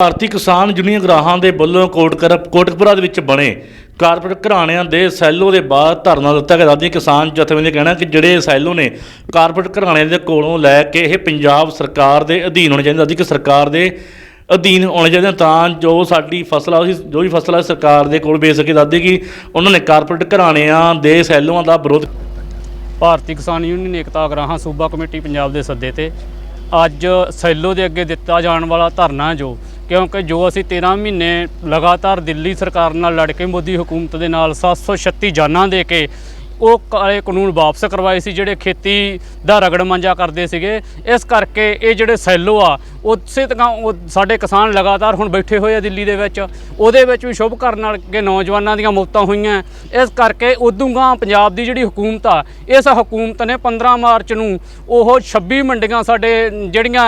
ਭਾਰਤੀ ਕਿਸਾਨ ਯੂਨੀਅਨ ਗਰਾਹਾਂ ਦੇ ਵੱਲੋਂ ਕੋਟਕਰ, ਕੋਟਕਪੁਰਾ ਦੇ ਵਿੱਚ ਬਣੇ ਕਾਰਪੋਰੇਟ ਘਰਾਣਿਆਂ ਦੇ ਸੈਲੋ ਦੇ ਬਾਅਦ ਧਰਨਾ ਦਿੱਤਾ ਗਿਆ। ਦਾਦੀ ਕਿਸਾਨ ਜਥੇਬੰਦੀ ਕਹਿਣਾ ਕਿ ਜਿਹੜੇ ਸੈਲੋ ਨੇ ਕਾਰਪੋਰੇਟ ਘਰਾਣਿਆਂ ਦੇ ਕੋਲੋਂ ਲੈ ਕੇ ਇਹ ਪੰਜਾਬ ਸਰਕਾਰ ਦੇ ਅਧੀਨ ਹੋਣੇ ਚਾਹੀਦੇ ਦਾਦੀ ਕਿ ਸਰਕਾਰ ਦੇ ਅਧੀਨ ਹੋਣੇ ਚਾਹੀਦੇ ਤਾਂ ਜੋ ਸਾਡੀ ਫਸਲ ਆ ਜੋ ਵੀ ਫਸਲ ਆ, ਸਰਕਾਰ ਦੇ ਕੋਲ ਵੇਚ ਸਕੇ। ਦਾਦੀ ਕਿ ਉਹਨਾਂ ਨੇ ਕਾਰਪੋਰੇਟ ਘਰਾਣਿਆਂ ਦੇ ਸੈਲੋਆਂ ਦਾ ਵਿਰੋਧ ਭਾਰਤੀ ਕਿਸਾਨ ਯੂਨੀਅਨ ਏਕਤਾ ਅਗਰਾਹਾਂ ਸੂਬਾ ਕਮੇਟੀ ਪੰਜਾਬ ਦੇ ਸੱਦੇ ਤੇ ਅੱਜ ਸੈਲੋ ਦੇ ਅੱਗੇ ਦਿੱਤਾ ਜਾਣ ਵਾਲਾ ਧਰਨਾ ਜੋ ਕਿਉਂਕਿ ਜੋ ਅਸੀਂ 13 ਮਹੀਨੇ ਲਗਾਤਾਰ ਦਿੱਲੀ ਸਰਕਾਰ ਨਾਲ ਲੜ ਕੇ ਮੋਦੀ ਹਕੂਮਤ ਦੇ ਨਾਲ 736 ਜਾਨਾਂ ਦੇ ਕੇ ਉਹ ਕਾਲੇ ਕਾਨੂੰਨ ਵਾਪਸ ਕਰਵਾਏ ਸੀ, ਜਿਹੜੇ ਖੇਤੀ ਦਾ ਰਗੜ ਮੰਜਾ ਕਰਦੇ ਸੀਗੇ। ਇਸ ਕਰਕੇ ਇਹ ਜਿਹੜੇ ਸੈਲੋ ਆ ਉਸੇ ਤਰ੍ਹਾਂ ਉਹ ਸਾਡੇ ਕਿਸਾਨ ਲਗਾਤਾਰ ਹੁਣ ਬੈਠੇ ਹੋਏ ਆ ਦਿੱਲੀ ਦੇ ਵਿੱਚ। ਉਹਦੇ ਵਿੱਚ ਵੀ ਸ਼ੁਭ ਕਰਨ ਨਾਲ ਕਿ ਨੌਜਵਾਨਾਂ ਦੀਆਂ ਮੌਤਾਂ ਹੋਈਆਂ। ਇਸ ਕਰਕੇ ਉਦੋਂਗਾ ਪੰਜਾਬ ਦੀ ਜਿਹੜੀ ਹਕੂਮਤ ਆ, ਇਸ ਹਕੂਮਤ ਨੇ 15 ਮਾਰਚ ਨੂੰ ਉਹ 26 ਮੰਡੀਆਂ ਸਾਡੇ ਜਿਹੜੀਆਂ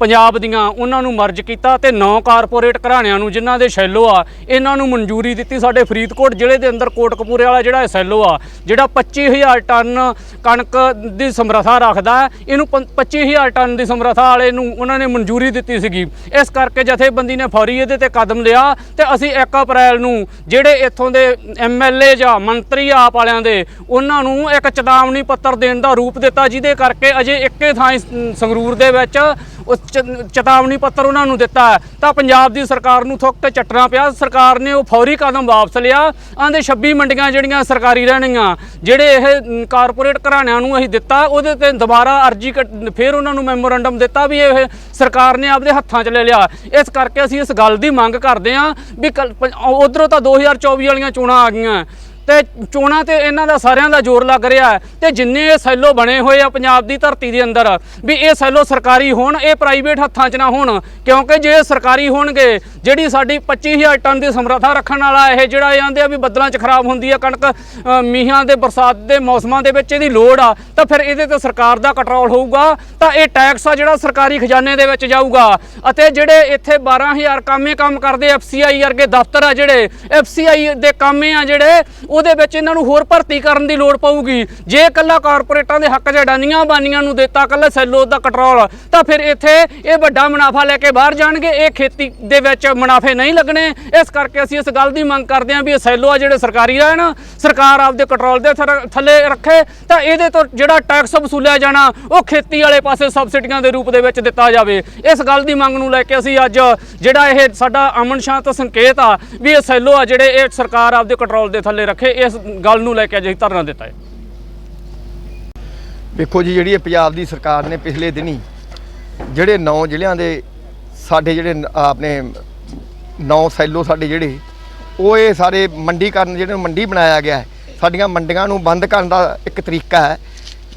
ਪੰਜਾਬ ਦੀਆਂ, ਉਹਨਾਂ ਨੂੰ ਮਰਜ ਕੀਤਾ ਤੇ ਨੌ ਕਾਰਪੋਰੇਟ ਘਰਾਣਿਆਂ ਨੂੰ ਜਿਨ੍ਹਾਂ ਦੇ ਸ਼ੈਲੋ ਆ, ਇਹਨਾਂ ਨੂੰ ਮਨਜ਼ੂਰੀ ਦਿੱਤੀ ਸਾਡੇ ਫਰੀਦਕੋਟ ਜ਼ਿਲ੍ਹੇ ਦੇ ਅੰਦਰ ਕੋਟਕਪੂਰੇ ਵਾਲਾ ਜਿਹੜਾ ਸੈਲੋ ਆ, ਜਿਹੜਾ 25000 ਟਨ ਕਣਕ ਦੀ ਸਮਰੱਥਾ ਰੱਖਦਾ ਇਹਨੂੰ ਪੰ- 25000 ਟਨ ਦੀ ਸਮਰੱਥਾ ਵਾਲੇ ਨੂੰ ਉਹਨਾਂ ਨੇ ਮਨਜ਼ੂਰੀ ਦਿੱਤੀ ਸੀਗੀ। ਇਸ ਕਰਕੇ ਜਥੇਬੰਦੀ ਨੇ ਫੌਰੀ ਇਹਦੇ ਤੇ ਕਦਮ ਲਿਆ ਤੇ ਅਸੀਂ 1 ਅਪ੍ਰੈਲ ਨੂੰ ਜਿਹੜੇ ਇੱਥੋਂ ਦੇ ਐਮਐਲਏ ਜਾਂ ਮੰਤਰੀ ਆਪ ਵਾਲਿਆਂ ਦੇ, ਉਹਨਾਂ ਨੂੰ ਇੱਕ ਚੇਤਾਵਨੀ ਪੱਤਰ ਦੇਣ ਦਾ ਰੂਪ ਦਿੱਤਾ, ਜਿਹਦੇ ਕਰਕੇ ਅਜੇ ਇੱਕੇ ਥਾਂ ਸੰਗਰੂਰ ਦੇ ਵਿੱਚ ਉਸ ਚੇਤਾਵਨੀ ਪੱਤਰ ਉਹਨਾਂ ਨੂੰ ਦਿੱਤਾ ਤਾਂ ਪੰਜਾਬ ਦੀ ਸਰਕਾਰ ਨੂੰ ਥੁੱਕ ਕੇ ਚੱਟਣਾ ਪਿਆ। ਸਰਕਾਰ ਨੇ ਉਹ ਫੌਰੀ ਕਦਮ ਵਾਪਸ ਲਿਆ। ਆਂਦੇ 26 ਮੰਡੀਆਂ ਜਿਹੜੀਆਂ ਸਰਕਾਰੀ ਰਹਿਣਗੀਆਂ, ਜਿਹੜੇ ਇਹ ਕਾਰਪੋਰੇਟ ਘਰਾਣਿਆਂ ਨੂੰ ਅਸੀਂ ਦਿੱਤਾ, ਉਹਦੇ ਤੇ ਦੁਬਾਰਾ ਅਰਜੀ ਕੱਟ- ਫਿਰ ਉਹਨਾਂ ਨੂੰ ਮੈਮੋਰੈਂਡਮ ਦਿੱਤਾ ਵੀ ਇਹ ਸਰਕਾਰ ਨੇ ਆਪਦੇ ਹੱਥਾਂ 'ਚ ਲੈ ਲਿਆ। ਇਸ ਕਰਕੇ ਅਸੀਂ ਇਸ ਗੱਲ ਦੀ ਮੰਗ ਕਰਦੇ ਹਾਂ ਵੀ ਉਧਰੋਂ ਤਾਂ 2024 ਵਾਲੀਆਂ ਚੋਣਾਂ ਆ ਗਈਆਂ। ਤੇ ਚੋਣਾਂ ਤੇ ਇਹਨਾਂ ਦਾ ਸਾਰਿਆਂ ਦਾ ਜ਼ੋਰ ਲੱਗ ਰਿਹਾ ਹੈ ਤੇ ਜਿੰਨੇ ਇਹ ਸੈਲੋ ਬਣੇ ਹੋਏ ਆ ਪੰਜਾਬ ਦੀ ਧਰਤੀ ਦੇ ਅੰਦਰ ਵੀ ਇਹ ਸੈਲੋ ਸਰਕਾਰੀ ਹੋਣ ਇਹ ਪ੍ਰਾਈਵੇਟ ਹੱਥਾਂ 'ਚ ਨਾ ਹੋਣ ਕਿਉਂਕਿ ਜੇ ਸਰਕਾਰੀ ਹੋਣਗੇ ਜਿਹੜੀ ਸਾਡੀ 25000 ਟਨ ਦੀ ਸਮਰੱਥਾ ਰੱਖਣ ਵਾਲਾ ਇਹ ਜਿਹੜਾ ਇਹ ਆਂਦੇ ਆ ਵੀ ਬੱਦਲਾਂ 'ਚ ਖਰਾਬ ਹੁੰਦੀ ਆ ਕਣਕ ਅ, ਮੀਂਹਾਂ ਦੇ ਬਰਸਾਤ ਦੇ ਮੌਸਮਾਂ ਦੇ ਵਿੱਚ ਇਹਦੀ ਲੋੜ ਆ ਤਾਂ ਫਿਰ ਇਹਦੇ ਤੇ ਸਰਕਾਰ ਦਾ ਕੰਟਰੋਲ ਹੋਊਗਾ ਤਾਂ ਇਹ ਟੈਕਸ ਆ ਜਿਹੜਾ ਸਰਕਾਰੀ ਖਜ਼ਾਨੇ ਦੇ ਵਿੱਚ ਜਾਊਗਾ। ਅਤੇ ਜਿਹੜੇ ਇੱਥੇ 12000 ਕਾਮੇ ਕੰਮ ਕਰਦੇ ਐਫਸੀਆਈ ਵਰਗੇ ਦਫ਼ਤਰ ਆ ਜਿਹੜੇ ਐਫਸੀਆਈ ਦੇ ਕਾਮੇ ਆ ਜਿਹੜੇ ਉਹਦੇ ਵਿੱਚ ਇਹਨਾਂ ਨੂੰ ਹੋਰ ਭਰਤੀ ਕਰਨ ਦੀ ਲੋੜ ਪਊਗੀ। ਜੇ ਇਕੱਲਾ ਕਾਰਪੋਰੇਟਾਂ ਦੇ ਹੱਕ 'ਚ ਅਡਾਨੀਆਂ ਬਾਨੀਆਂ ਨੂੰ ਦਿੱਤਾ ਇਕੱਲਾ ਸੈਲੋ ਦਾ ਕੰਟਰੋਲ, ਤਾਂ ਫਿਰ ਇੱਥੇ ਇਹ ਵੱਡਾ ਮੁਨਾਫਾ ਲੈ ਕੇ ਬਾਹਰ ਜਾਣਗੇ। ਇਹ ਖੇਤੀ ਦੇ ਵਿੱਚ ਮੁਨਾਫੇ ਨਹੀਂ ਲੱਗਣੇ। ਇਸ ਕਰਕੇ ਅਸੀਂ ਇਸ ਗੱਲ ਦੀ ਮੰਗ ਕਰਦੇ ਹਾਂ ਵੀ ਇਹ ਸੈਲੋ ਆ ਜਿਹੜੇ ਸਰਕਾਰੀ ਰਹਿਣ ਸਰਕਾਰ ਆਪਦੇ ਕੰਟਰੋਲ ਦੇ ਥਰ- ਥੱਲੇ ਰੱਖੇ, ਤਾਂ ਇਹਦੇ ਤੋਂ ਜਿਹੜਾ ਟੈਕਸ ਵਸੂਲਿਆ ਜਾਣਾ, ਉਹ ਖੇਤੀ ਵਾਲੇ ਪਾਸੇ ਸਬਸਿਡੀਆਂ ਦੇ ਰੂਪ ਦੇ ਵਿੱਚ ਦਿੱਤਾ ਜਾਵੇ। ਇਸ ਗੱਲ ਦੀ ਮੰਗ ਨੂੰ ਲੈ ਕੇ ਅਸੀਂ ਅੱਜ ਜਿਹੜਾ ਇਹ ਸਾਡਾ ਅਮਨ ਸ਼ਾਂਤ ਸੰਕੇਤ ਆ, ਵੀ ਇਹ ਸੈਲੋ ਆ ਜਿਹੜੇ ਇਹ ਸਰਕਾਰ ਆਪਦੇ ਕੰਟਰੋਲ ਦੇ ਥੱਲੇ ਰੱਖੇ। ਇਸ ਗੱਲ ਨੂੰ ਲੈ ਕੇ ਅਜੇ ਧਰਨਾ ਦਿੱਤਾ ਹੈ। ਵੇਖੋ ਜੀ, ਜਿਹੜੀ ਪੰਜਾਬ ਦੀ ਸਰਕਾਰ ਨੇ ਪਿਛਲੇ ਦਿਨੀ ਜਿਹੜੇ ਨੌ ਜ਼ਿਲ੍ਹਿਆਂ ਦੇ ਸਾਡੇ ਜਿਹੜੇ ਆਪਣੇ ਨੌ ਸੈਲੋ ਸਾਡੇ ਜਿਹੜੇ, ਉਹ ਇਹ ਸਾਰੇ ਮੰਡੀਕਰਨ ਜਿਹੜੇ ਮੰਡੀ ਬਣਾਇਆ ਗਿਆ ਹੈ, ਸਾਡੀਆਂ ਮੰਡੀਆਂ ਨੂੰ ਬੰਦ ਕਰਨ ਦਾ ਇੱਕ ਤਰੀਕਾ ਹੈ।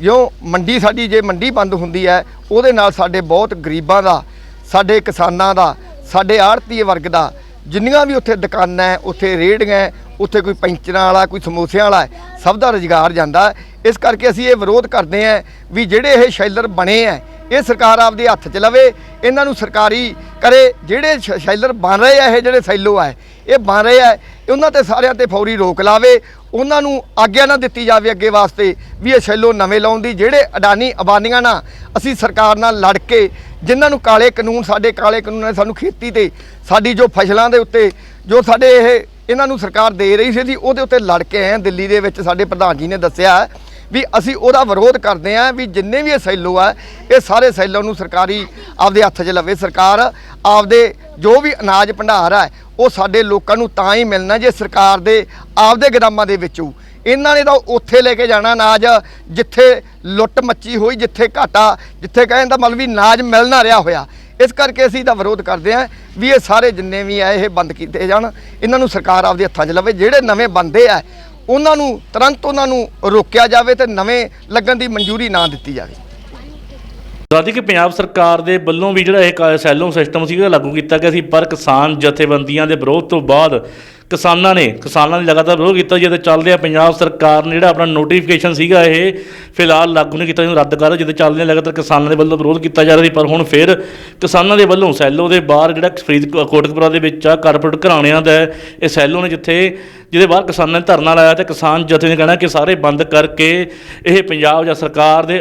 ਜੋ ਮੰਡੀ ਸਾਡੀ ਜੇ ਮੰਡੀ ਬੰਦ ਹੁੰਦੀ ਹੈ, ਉਹਦੇ ਨਾਲ ਸਾਡੇ ਬਹੁਤ ਗਰੀਬਾਂ ਦਾ, ਸਾਡੇ ਕਿਸਾਨਾਂ ਦਾ, ਸਾਡੇ ਆੜਤੀ ਵਰਗ ਦਾ, ਜਿੰਨੀਆਂ ਵੀ ਉੱਥੇ ਦੁਕਾਨਾਂ ਉੱਥੇ ਰੇਹੜੀਆਂ ਉੱਥੇ ਕੋਈ ਪੈਂਚਰਾਂ ਵਾਲਾ, ਕੋਈ ਸਮੋਸਿਆਂ ਵਾਲਾ ਸਭ ਦਾ ਰੁਜ਼ਗਾਰ ਜਾਂਦਾ ਇਸ ਕਰਕੇ ਅਸੀਂ ਇਹ ਵਿਰੋਧ ਕਰਦੇ ਹਾਂ ਵੀ ਜਿਹੜੇ ਇਹ ਸ਼ੈਲਰ ਬਣੇ ਹੈ, ਇਹ ਸਰਕਾਰ ਆਪਦੇ ਹੱਥ 'ਚ ਲਵੇ, ਇਹਨਾਂ ਨੂੰ ਸਰਕਾਰੀ ਕਰੇ। ਜਿਹੜੇ ਸ਼- ਸ਼ੈਲਰ ਬਣ ਰਹੇ ਆ ਇਹ ਜਿਹੜੇ ਸੈਲੋ ਆ ਇਹ ਬਣ ਰਹੇ ਆ ਉਹਨਾਂ ਤੇ ਸਾਰਿਆਂ ਤੇ ਫੌਰੀ ਰੋਕ ਲਾਵੇ। ਉਹਨਾਂ ਨੂੰ ਆਗਿਆ ਨਾ ਦਿੱਤੀ ਜਾਵੇ ਅੱਗੇ ਵਾਸਤੇ ਵੀ ਇਹ ਸ਼ੈਲੋ ਨਵੇਂ ਲਾਉਣ ਦੀ। ਜਿਹੜੇ ਅਡਾਨੀ ਅਬਾਨੀਆਂ ਨਾਲ ਅਸੀਂ ਸਰਕਾਰ ਨਾਲ ਲੜ ਕੇ, ਜਿਨ੍ਹਾਂ ਨੂੰ ਕਾਲੇ ਕਾਨੂੰਨ, ਸਾਡੇ ਕਾਲੇ ਕਾਨੂੰਨ ਨੇ ਸਾਨੂੰ ਖੇਤੀ ਤੇ, ਸਾਡੀ ਜੋ ਫਸਲਾਂ ਦੇ ਉੱਤੇ, ਜੋ ਸਾਡੇ ਇਹ ਇਹਨਾਂ ਨੂੰ ਸਰਕਾਰ ਦੇ ਰਹੀ ਸੀ ਜੀ, ਉਹਦੇ ਉੱਤੇ ਲੜ ਕੇ ਆਏ ਦਿੱਲੀ ਦੇ ਵਿੱਚ ਸਾਡੇ ਪ੍ਰਧਾਨ ਜੀ ਨੇ ਦੱਸਿਆ ਵੀ ਅਸੀਂ ਉਹਦਾ ਵਿਰੋਧ ਕਰਦੇ ਹਾਂ ਵੀ ਜਿੰਨੇ ਵੀ ਇਹ ਸੈਲੋ ਆ, ਇਹ ਸਾਰੇ ਸੈਲੋ ਨੂੰ ਸਰਕਾਰੀ ਆਪਦੇ ਹੱਥ 'ਚ ਲਵੇ। ਸਰਕਾਰ ਆਪਦੇ ਜੋ ਵੀ ਅਨਾਜ ਭੰਡਾਰ ਹੈ ਉਹ ਸਾਡੇ ਲੋਕਾਂ ਨੂੰ ਤਾਂ ਹੀ ਮਿਲਣਾ ਜੇ ਸਰਕਾਰ ਦੇ ਆਪਦੇ ਗਦਾਮਾਂ ਦੇ ਵਿੱਚੋਂ ਇਹਨਾਂ ਨੇ ਤਾਂ ਉੱਥੇ ਲੈ ਕੇ ਜਾਣਾ ਅਨਾਜ, ਜਿੱਥੇ ਲੁੱਟ ਮੱਚੀ ਹੋਈ, ਜਿੱਥੇ ਘਾਟਾ, ਜਿੱਥੇ ਕਹਿੰਦਾ ਮਤਲਬ ਵੀ ਅਨਾਜ ਮਿਲਣਾ ਰਿਹਾ ਹੋਇਆ। ਇਸ ਕਰਕੇ ਅਸੀਂ ਦਾ ਵਿਰੋਧ ਕਰਦੇ ਹਾਂ ਵੀ ਇਹ ਸਾਰੇ ਜਿੰਨੇ ਵੀ ਆ, ਇਹ ਬੰਦ ਕੀਤੇ ਜਾਣ। ਇਹਨਾਂ ਨੂੰ ਸਰਕਾਰ ਆਪਦੇ ਹੱਥਾਂ 'ਚ ਲਵੇ। ਜਿਹੜੇ ਨਵੇਂ ਬੰਦੇ ਆ, ਉਹਨਾਂ ਨੂੰ ਤੁਰੰਤ ਉਹਨਾਂ ਨੂੰ ਰੋਕਿਆ ਜਾਵੇ ਤੇ ਨਵੇਂ ਲੱਗਣ ਦੀ ਮਨਜ਼ੂਰੀ ਨਾ ਦਿੱਤੀ ਜਾਵੇ। ਦਾਦੀ ਕਿ ਪੰਜਾਬ ਸਰਕਾਰ ਦੇ ਵੱਲੋਂ ਵੀ ਜਿਹੜਾ ਇਹ ਕਾ- ਸੈਲੋ ਸਿਸਟਮ ਸੀਗਾ ਲਾਗੂ ਕੀਤਾ ਗਿਆ ਸੀ, ਪਰ ਕਿਸਾਨ ਜਥੇਬੰਦੀਆਂ ਦੇ ਵਿਰੋਧ ਤੋਂ ਬਾਅਦ ਕਿਸਾਨਾਂ ਨੇ ਕਿਸਾਨਾਂ ਨੇ ਲਗਾਤਾਰ ਵਿਰੋਧ ਕੀਤਾ, ਜਿਹਦੇ ਚੱਲਦੇ ਆ ਪੰਜਾਬ ਸਰਕਾਰ ਨੇ ਜਿਹੜਾ ਆਪਣਾ ਨੋਟੀਫਿਕੇਸ਼ਨ ਸੀਗਾ, ਇਹ ਫਿਲਹਾਲ ਲਾਗੂ ਨਹੀਂ ਕੀਤਾ, ਇਹਨੂੰ ਰੱਦ ਕਰ ਜਿਹਦੇ ਚੱਲਦੇ ਲਗਾਤਾਰ ਕਿਸਾਨਾਂ ਦੇ ਵੱਲੋਂ ਵਿਰੋਧ ਕੀਤਾ ਜਾ ਰਿਹਾ ਸੀ, ਪਰ ਹੁਣ ਫਿਰ ਕਿਸਾਨਾਂ ਦੇ ਵੱਲੋਂ ਸੈਲੋ ਦੇ ਬਾਹਰ ਜਿਹੜਾ ਫਰੀਦ ਕੋਟਕਪੁਰਾ ਦੇ ਵਿੱਚ ਆ ਕਾਰਪੋਰੇਟ ਘਰਾਣਿਆਂ ਦਾ ਇਹ ਸੈਲੋ ਨੇ ਜਿੱਥੇ ਜਿਹਦੇ ਬਾਹਰ ਕਿਸਾਨਾਂ ਨੇ ਧਰਨਾ ਲਾਇਆ ਤੇ ਕਿਸਾਨ ਜਥੇ ਨੇ ਕਹਿਣਾ ਕਿ ਸਾਰੇ ਬੰਦ ਕਰਕੇ ਇਹ ਪੰਜਾਬ ਜਾਂ ਸਰਕਾਰ ਦੇ